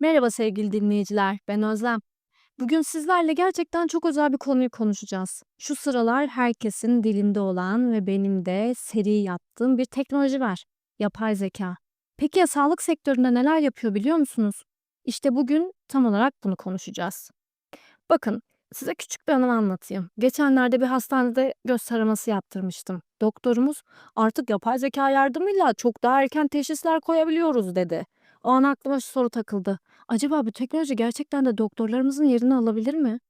Merhaba sevgili dinleyiciler, ben Özlem. Bugün sizlerle gerçekten çok özel bir konuyu konuşacağız. Şu sıralar herkesin dilinde olan ve benim de seri yaptığım bir teknoloji var. Yapay zeka. Peki ya sağlık sektöründe neler yapıyor biliyor musunuz? İşte bugün tam olarak bunu konuşacağız. Bakın, size küçük bir anımı anlatayım. Geçenlerde bir hastanede göz taraması yaptırmıştım. Doktorumuz artık yapay zeka yardımıyla çok daha erken teşhisler koyabiliyoruz dedi. O an aklıma şu soru takıldı. Acaba bu teknoloji gerçekten de doktorlarımızın yerini alabilir mi?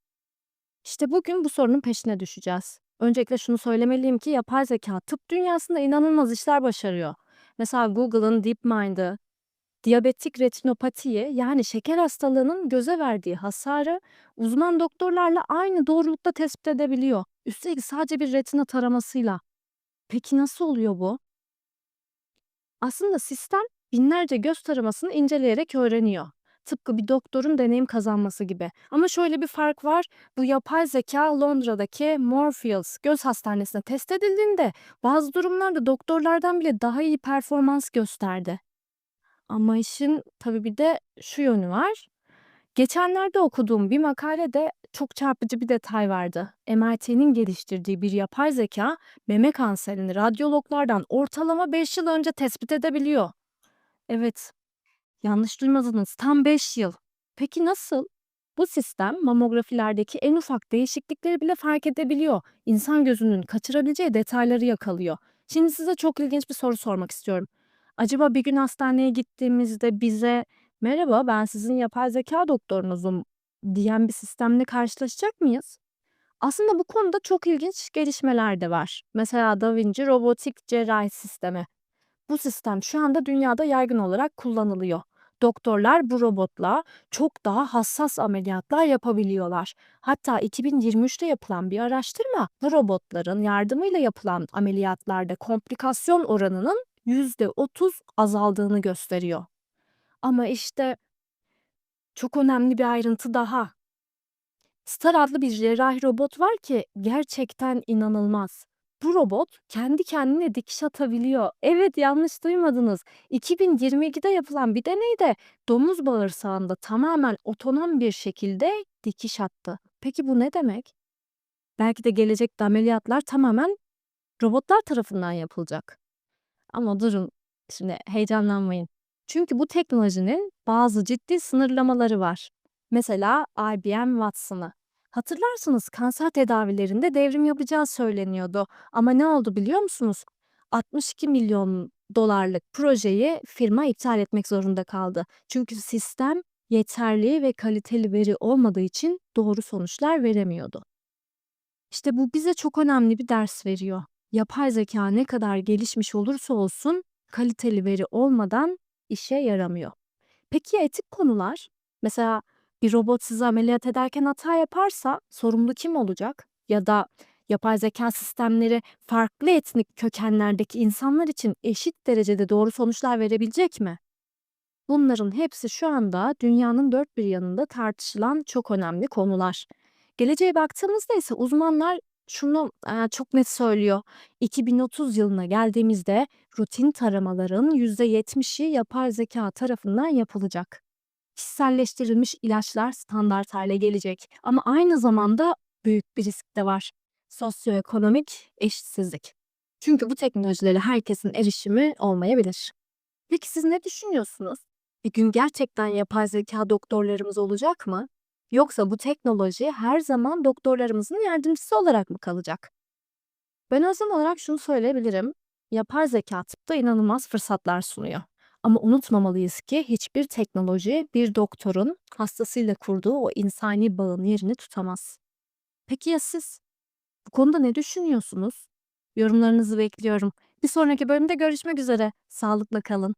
İşte bugün bu sorunun peşine düşeceğiz. Öncelikle şunu söylemeliyim ki yapay zeka tıp dünyasında inanılmaz işler başarıyor. Mesela Google'ın DeepMind'ı, Diyabetik retinopatiyi yani şeker hastalığının göze verdiği hasarı uzman doktorlarla aynı doğrulukta tespit edebiliyor. Üstelik sadece bir retina taramasıyla. Peki nasıl oluyor bu? Aslında sistem binlerce göz taramasını inceleyerek öğreniyor. Tıpkı bir doktorun deneyim kazanması gibi. Ama şöyle bir fark var. Bu yapay zeka Londra'daki Moorfields Göz Hastanesi'ne test edildiğinde bazı durumlarda doktorlardan bile daha iyi performans gösterdi. Ama işin tabii bir de şu yönü var. Geçenlerde okuduğum bir makalede çok çarpıcı bir detay vardı. MIT'nin geliştirdiği bir yapay zeka meme kanserini radyologlardan ortalama 5 yıl önce tespit edebiliyor. Evet, yanlış duymadınız. Tam 5 yıl. Peki nasıl? Bu sistem mamografilerdeki en ufak değişiklikleri bile fark edebiliyor. İnsan gözünün kaçırabileceği detayları yakalıyor. Şimdi size çok ilginç bir soru sormak istiyorum. Acaba bir gün hastaneye gittiğimizde bize "Merhaba, ben sizin yapay zeka doktorunuzum." diyen bir sistemle karşılaşacak mıyız? Aslında bu konuda çok ilginç gelişmeler de var. Mesela Da Vinci robotik cerrahi sistemi. Bu sistem şu anda dünyada yaygın olarak kullanılıyor. Doktorlar bu robotla çok daha hassas ameliyatlar yapabiliyorlar. Hatta 2023'te yapılan bir araştırma bu robotların yardımıyla yapılan ameliyatlarda komplikasyon oranının %30 azaldığını gösteriyor. Ama işte çok önemli bir ayrıntı daha. Star adlı bir cerrahi robot var ki gerçekten inanılmaz. Bu robot kendi kendine dikiş atabiliyor. Evet yanlış duymadınız. 2022'de yapılan bir deneyde domuz bağırsağında tamamen otonom bir şekilde dikiş attı. Peki bu ne demek? Belki de gelecekte ameliyatlar tamamen robotlar tarafından yapılacak. Ama durun, şimdi heyecanlanmayın. Çünkü bu teknolojinin bazı ciddi sınırlamaları var. Mesela IBM Watson'ı. Hatırlarsınız kanser tedavilerinde devrim yapacağı söyleniyordu. Ama ne oldu biliyor musunuz? 62 milyon dolarlık projeyi firma iptal etmek zorunda kaldı. Çünkü sistem yeterli ve kaliteli veri olmadığı için doğru sonuçlar veremiyordu. İşte bu bize çok önemli bir ders veriyor. Yapay zeka ne kadar gelişmiş olursa olsun kaliteli veri olmadan işe yaramıyor. Peki ya etik konular? Mesela bir robot sizi ameliyat ederken hata yaparsa sorumlu kim olacak? Ya da yapay zeka sistemleri farklı etnik kökenlerdeki insanlar için eşit derecede doğru sonuçlar verebilecek mi? Bunların hepsi şu anda dünyanın dört bir yanında tartışılan çok önemli konular. Geleceğe baktığımızda ise uzmanlar şunu eee, çok net söylüyor. 2030 yılına geldiğimizde rutin taramaların %70'i yapay zeka tarafından yapılacak. Kişiselleştirilmiş ilaçlar standart hale gelecek ama aynı zamanda büyük bir risk de var. Sosyoekonomik eşitsizlik. Çünkü bu teknolojilere herkesin erişimi olmayabilir. Peki siz ne düşünüyorsunuz? Bir gün gerçekten yapay zeka doktorlarımız olacak mı? Yoksa bu teknoloji her zaman doktorlarımızın yardımcısı olarak mı kalacak? Ben özel olarak şunu söyleyebilirim. Yapay zeka tıpta inanılmaz fırsatlar sunuyor. Ama unutmamalıyız ki hiçbir teknoloji bir doktorun hastasıyla kurduğu o insani bağın yerini tutamaz. Peki ya siz? Bu konuda ne düşünüyorsunuz? Yorumlarınızı bekliyorum. Bir sonraki bölümde görüşmek üzere. Sağlıkla kalın.